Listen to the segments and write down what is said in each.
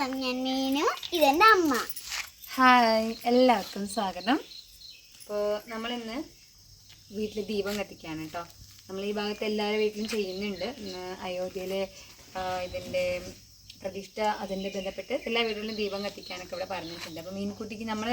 നമസ്കാരം ഞാൻ മീനു ഇതെന്റെ അമ്മ. ഹായ് എല്ലാവർക്കും സ്വാഗതം. അപ്പോൾ നമ്മളിന്ന് വീട്ടിൽ ദീപം കത്തിക്കാണ് കേട്ടോ നമ്മൾ ഈ ഭാഗത്ത് എല്ലാവരുടെ വീട്ടിലും ചെയ്യുന്നുണ്ട്. ഇന്ന് അയോധ്യയിലെ ഇതിന്റെ ഇതിന്റെ പ്രതിഷ്ഠ അതിന്റെ ബന്ധപ്പെട്ട് എല്ലാ വീടുകളിലും ദീപം കത്തിക്കാനൊക്കെ ഇവിടെ പറഞ്ഞിട്ടുണ്ട്. അപ്പോൾ മീൻകുട്ടിക്ക് നമ്മൾ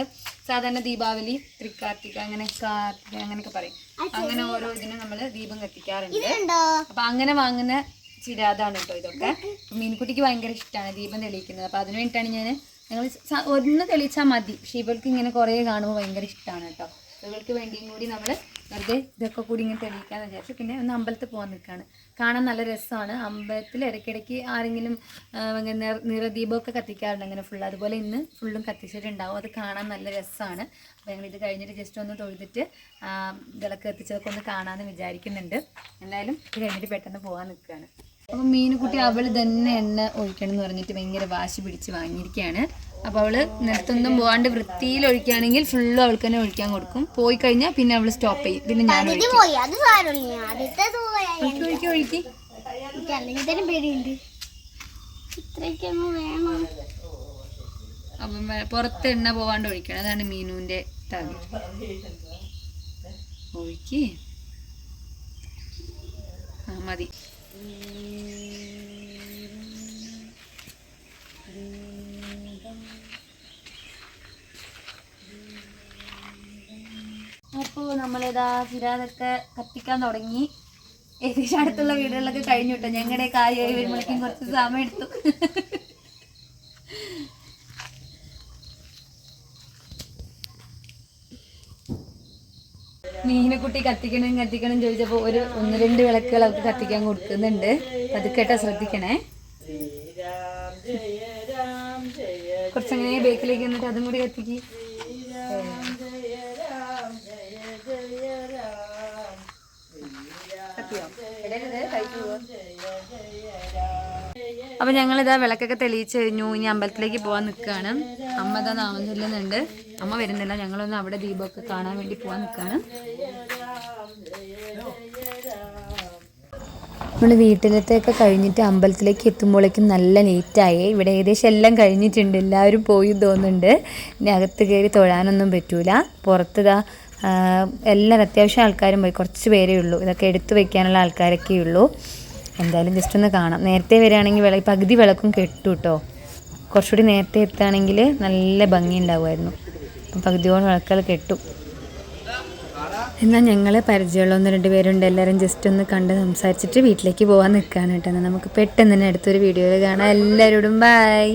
സാധാരണ ദീപാവലി തൃക്കാർത്തിക അങ്ങനെ കാർത്തിക അങ്ങനെയൊക്കെ പറയും. അങ്ങനെ ഓരോ ഇതിനും നമ്മൾ ദീപം കത്തിക്കാറുണ്ട്. അപ്പോൾ അപ്പൊ അങ്ങനെ വാങ്ങുന്ന ചിരാതാണ് കേട്ടോ ഇതൊക്കെ. മീൻകുട്ടിക്ക് ഭയങ്കര ഇഷ്ടമാണ് ദീപം തെളിയിക്കുന്നത്. അപ്പം അതിന് വേണ്ടിയിട്ടാണ് ഞാൻ ഞങ്ങൾ ഒന്ന് തെളിയിച്ചാൽ മതി. പക്ഷെ ഇവൾക്ക് ഇങ്ങനെ കുറേ കാണുമ്പോൾ ഭയങ്കര ഇഷ്ടമാണ് കേട്ടോ ഇവൾക്ക് വേണ്ടിയും കൂടി നമ്മൾ വെറുതെ ഇതൊക്കെ കൂടി ഇങ്ങനെ തെളിയിക്കാന്ന് വിചാരിച്ചു. പിന്നെ ഒന്ന് അമ്പലത്തിൽ പോകാൻ നിൽക്കുകയാണ് കാണാൻ നല്ല രസമാണ്. അമ്പലത്തിൽ ഇടയ്ക്കിടയ്ക്ക് ആരെങ്കിലും ഇങ്ങനെ നിറ- നിറദീപമൊക്കെ കത്തിക്കാറുണ്ട്. അങ്ങനെ ഫുൾ അതുപോലെ ഇന്ന് ഫുള്ളും കത്തിച്ചിട്ടുണ്ടാവും. അത് കാണാൻ നല്ല രസമാണ്. അപ്പോൾ ഞങ്ങൾ ഇത് കഴിഞ്ഞിട്ട് ജസ്റ്റ് ഒന്ന് തൊഴുതിട്ട് വിളക്ക് കത്തിച്ചതൊക്കെ ഒന്ന് കാണാമെന്ന് വിചാരിക്കുന്നുണ്ട്. എന്തായാലും ഇത് കഴിഞ്ഞിട്ട് പെട്ടെന്ന് പോകാൻ നിൽക്കുകയാണ് അപ്പം മീനുകുട്ടി അവൾ തന്നെ എണ്ണ ഒഴിക്കണം എന്ന് പറഞ്ഞിട്ട് ഭയങ്കര വാശി പിടിച്ച് വാങ്ങിയിരിക്കുകയാണ്. അപ്പോൾ അവൾ നിർത്തൊന്നും പോകാണ്ട് വൃത്തിയിൽ ഒഴിക്കുകയാണെങ്കിൽ ഫുള്ളും അവൾക്ക് തന്നെ ഒഴിക്കാൻ കൊടുക്കും. പോയി കഴിഞ്ഞാൽ പിന്നെ അവൾ സ്റ്റോപ്പ് ചെയ്യും. പിന്നെ ഞാൻ ഒഴിക്കും. ഒഴിക്കി അപ്പം പുറത്ത് എണ്ണ പോവാണ്ട് ഒഴിക്കണം. അതാണ് മീനുവിന്റെ തവി ഒഴുക്കി. ആ മതി. അപ്പോൾ നമ്മളിതാ ചിരാതൊക്കെ കത്തിക്കാൻ തുടങ്ങി. ഏകദേശം അടുത്തുള്ള വീടുകളിലൊക്കെ കഴിഞ്ഞു കേട്ടോ ഞങ്ങളുടെ കാര്യമായി വരുമ്പോഴേക്കും കുറച്ച് സമയം എടുത്തു. മീനക്കുട്ടി കത്തിക്കണം കത്തിക്കണം ചോദിച്ചപ്പോൾ ഒരു ഒന്ന് രണ്ട് വിളക്കുകൾ അവർക്ക് കത്തിക്കാൻ കൊടുക്കുന്നുണ്ട് പതുക്കേട്ടാ ശ്രദ്ധിക്കണേ കുറച്ചങ്ങനെ ബേക്കിലേക്ക് എന്നിട്ട് അതും കൂടി കത്തിക്ക് കത്തിയോ? ഇടരുത്, കൈക്ക് പോവാ. അപ്പൊ ഇതാ വിളക്കൊക്കെ തെളിയിച്ച് കഴിഞ്ഞു. ഇനി അമ്പലത്തിലേക്ക് പോകാൻ നിൽക്കുകയാണ് അമ്മ ഇതാ നാമം ചൊല്ലുന്നുണ്ട്. അമ്മ വരുന്നില്ല. ഞങ്ങളൊന്ന് അവിടെ ദീപമൊക്കെ കാണാൻ വേണ്ടി പോകാൻ നിൽക്കുകയാണ് നമ്മൾ വീട്ടിലത്തെയൊക്കെ കഴിഞ്ഞിട്ട് അമ്പലത്തിലേക്ക് എത്തുമ്പോഴേക്കും നല്ല ലേറ്റായി. ഇവിടെ ഏകദേശം എല്ലാം കഴിഞ്ഞിട്ടുണ്ട്. എല്ലാവരും പോയി തോന്നുന്നുണ്ട്. ഇനി അകത്ത് കയറി തൊഴാനൊന്നും പറ്റൂല. പുറത്തുതാ എല്ലാവരും അത്യാവശ്യം ആൾക്കാരും പോയി. കുറച്ച് പേരേ ഉള്ളൂ. ഇതൊക്കെ എടുത്തു വെക്കാനുള്ള ആൾക്കാരൊക്കെ ഉള്ളൂ. എന്തായാലും ജസ്റ്റ് ഒന്ന് കാണാം. നേരത്തെ വരികയാണെങ്കിൽ വിള പകുതി വിളക്കും കെട്ടു കേട്ടോ കുറച്ചുകൂടി നേരത്തെ എത്തുകയാണെങ്കിൽ നല്ല ഭംഗി ഉണ്ടാവുമായിരുന്നു അപ്പം പകുതിയോട് വിളക്കുകൾ കെട്ടു. എന്നാൽ ഞങ്ങൾ പരിചയമുള്ള ഒന്ന് രണ്ട് പേരുണ്ട്. എല്ലാവരും ജസ്റ്റ് ഒന്ന് കണ്ട് സംസാരിച്ചിട്ട് വീട്ടിലേക്ക് പോകാൻ നിൽക്കുകയാണ് നമുക്ക് പെട്ടെന്ന് തന്നെ അടുത്തൊരു വീഡിയോയിൽ കാണാം. എല്ലാവരോടും ബൈ